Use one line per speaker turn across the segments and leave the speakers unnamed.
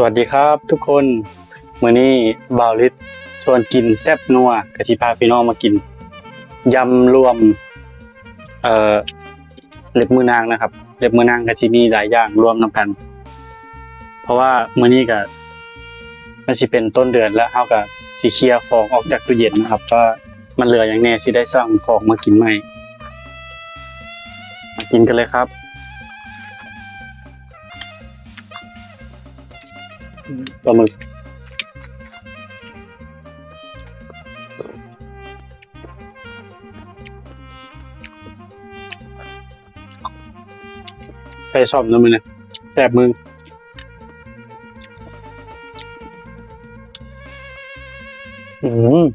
สวัสดีครับทุกคนมื้อนี้บ่าวลิศชวนกินแซ่บนัวกะสิพาพี่น้องมากินยำรวมเอ่อเล็บมือนางนะครับ เล็บมือนางก็สิมีหลายอย่างรวมนํกัน เพราะว่ามื้อนี้ก็มันสิเป็นต้นเดือนแล้วเฮาก็สิเคลียร์ของออกจากตู้เย็นนะครับว่ามันเหลืออย่างแน่สิได้สั่งของมากินใหม่มากินกันเลยครับ ปลาหมึกใส่ชอบนะมึงเนี่ยแสบมึงอืม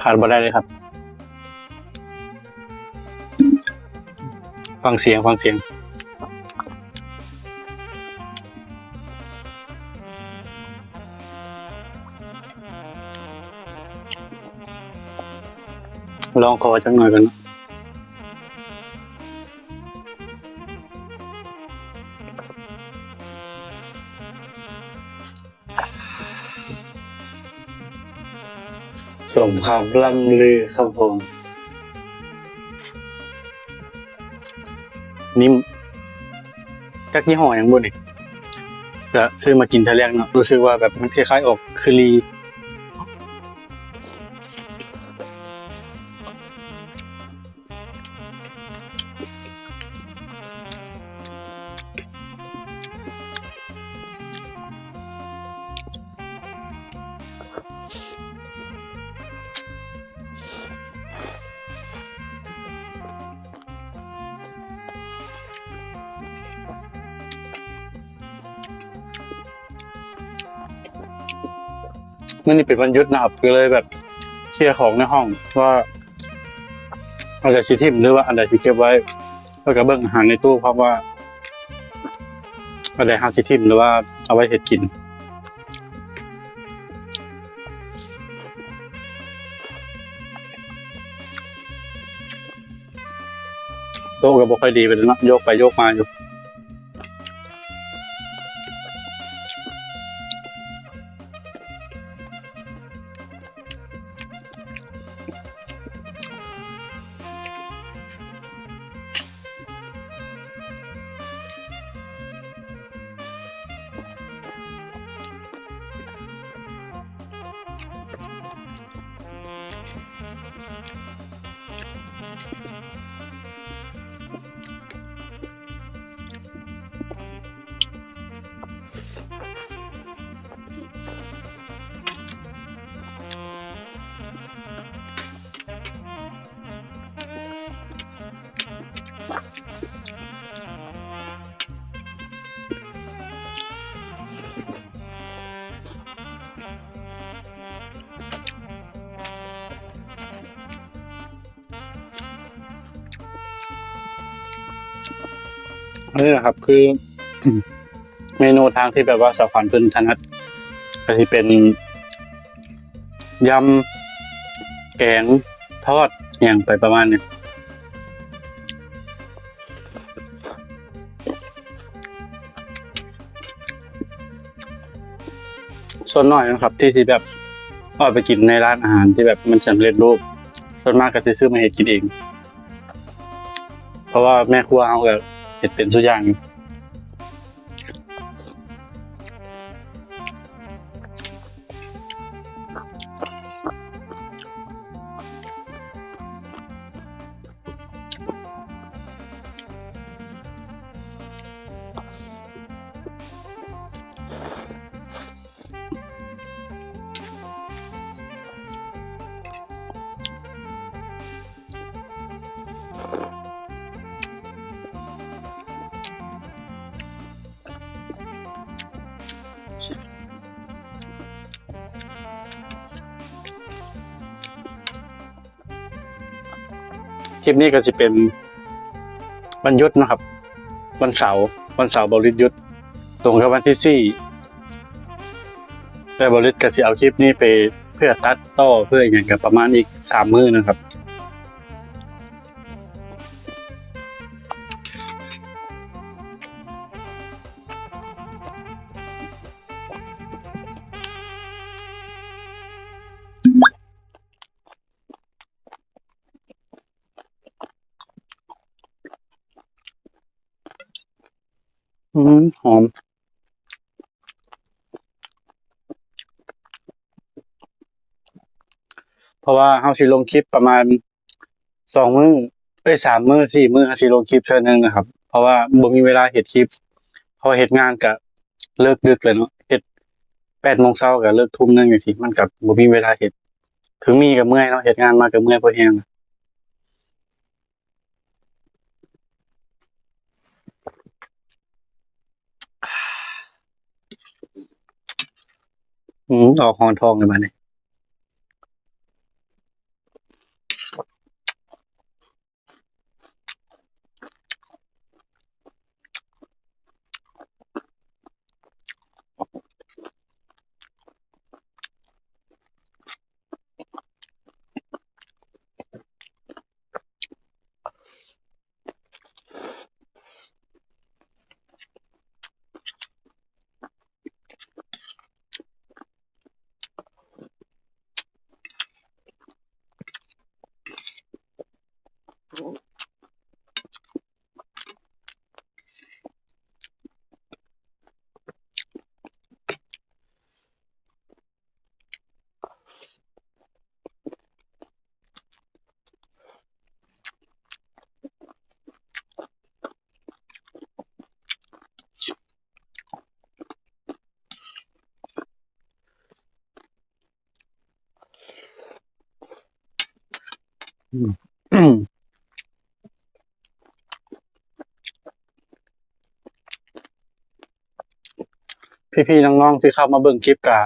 ขาดบ่ได้เลยครับ ฟังเสียงฟังเสียง ลองคอจังหน่อยกันสมคำล่ำลือครับผม นิ่มกักยี่ห้ออย่างบุนอีกก็ซื้อมากินเทะเลกเนาะรู้สึกว่าแบบมันคล้ายๆออกคือรี มันนี่เป็นวันหยุดนะครับก็เลยแบบเคลียร์ของในห้องว่าอาจากชิทิมหรือว่าอันใดที่เก็บไว้แล้วก็เบิ่งอาหารในตู้เพราะว่าอันใดห้าชิทิมหรือว่าเอาไว้เห็ดกินโต๊ะก็บ่ค่อยดีไปเลยเนะโยกไปโยกมาอยู่ อันนี้นะครับ คือ เมนูทางที่แบบว่าสาวขวัญเพิ่นถนัดก็ที่เป็นยำแกงทอดอย่างไปประมาณนี้ส่วนน้อยนะครับ ที่ที่แบบเอาไปกินในร้านอาหารที่แบบมันสำเร็จรูป ส่วนมากก็จะซื้อมาเฮ็ดกินเอง เพราะว่าแม่ครัวเขาก็ เห็ดเป็นทุกอย่างอยู่ คลิปนี้ก็จะเป็นวันยุดนะครับ วันเสาร์วันเสาร์บริษยุดตรงกับวันที่สี่แต่บริษก็จะเอาคลิปนี้ไปเพื่อตัดต่อเพื่ออย่างกับประมาณอีกสามมือนะครับ อืมหอม เพราะว่าเฮาสิลงคลิปประมาณสองมื้อเอ้ยสามมื้อสี่มื้อเฮาสิลงคลิปเทื่อนึงนะครับ เพราะว่าบ่มีเวลาเฮ็ดคลิปเพอเฮ็ดงานก็เลิกดึกเลยเนาะเฮ็ดแปดโมงเช้าก็เลิกทุ่มนึงจังซี่มันก็บ่มีเวลาเฮ็ดถึงมีก็เมื่อยเนาะเฮ็ดงานมาก็เมื่อยพอแฮง อืมออกหอนทองเลยมาเนี่ยม พี่ๆน้องๆที่เข้ามาเบิ่งคลิปกะ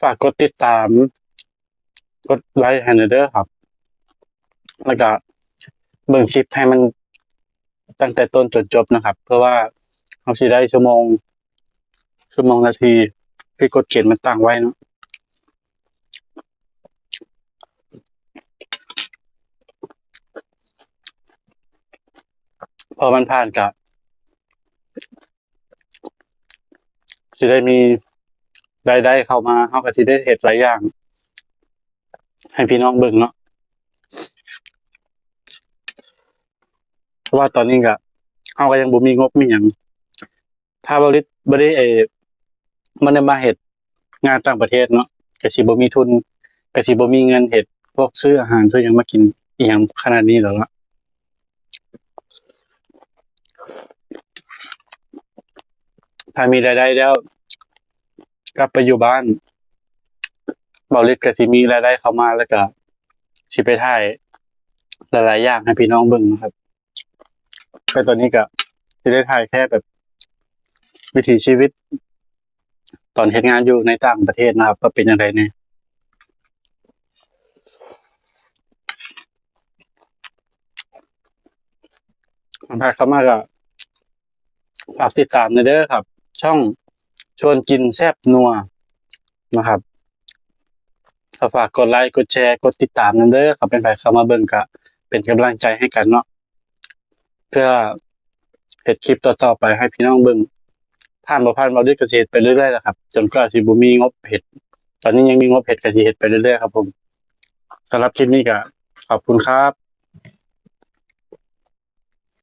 ฝากกดติดตาม กดไลค์ให้หน่อยเด้อครับ แล้วก็เบิ่งคลิปให้มันตั้งแต่ต้นจนจบนะครับ เพื่อว่าเราสิได้ชั่วโมง ชั่วโมงนาทีที่กดเขียนมันตั้งไว้เนาะพอมันผ่านกับ สิได้มีรายได้เข้ามาเฮาก็สิได้เฮ็ดหลายอย่าง ให้พี่น้องเบิ่งเนาะเพราะว่าตอนนี้ก็เฮาก็ยังบ่มีงบมีหยังถ้าบ่ได้บ่ได้ไอ้มันได้มาเฮ็ดงานต่างประเทศเนาะก็สิบ่มีทุนก็สิบ่มีเงินเฮ็ดพวกซื้ออาหารซื้อหยังมากินอีหยังขนาดนี้แล้วล่ะ ถ้ามีรายได้แล้วกลับไปอยู่บ้านเบาลิดก็สิมีรายได้เข้ามาแล้วก็สิไปถ่ายหลายๆอย่างให้พี่น้องเบิ่งนะครับแต่ตอนนี้ก็สิได้ถ่ายแค่แบบ วิถีชีวิต ตอนเฮ็ดงานอยู่ในต่างประเทศนะครับว่าเป็นจังไดแน่ถ้าเข้ามาก็ฝากติดตามหน่อยเด้อครับ ช่องชวนกินแซบนัวนะครับฝากกดไลค์กดแชร์กดติดตามนำเด้อครับเป็นใครเข้ามาเบิ่งก็เป็นกำลังใจให้กันเนาะเพื่อเฮ็ดคลิปต่อๆไปให้พี่น้องเบิ่งผ่านบ่ผ่านบ่ได้ก็สิเฮ็ดไปเรื่อยๆแหละครับ จนกว่าสิบ่มีงบเฮ็ด ตอนนี้ยังมีงบเฮ็ดก็สิเฮ็ดไปเรื่อยๆครับผมสำหรับคลิปนี้ก็ขอบคุณครับ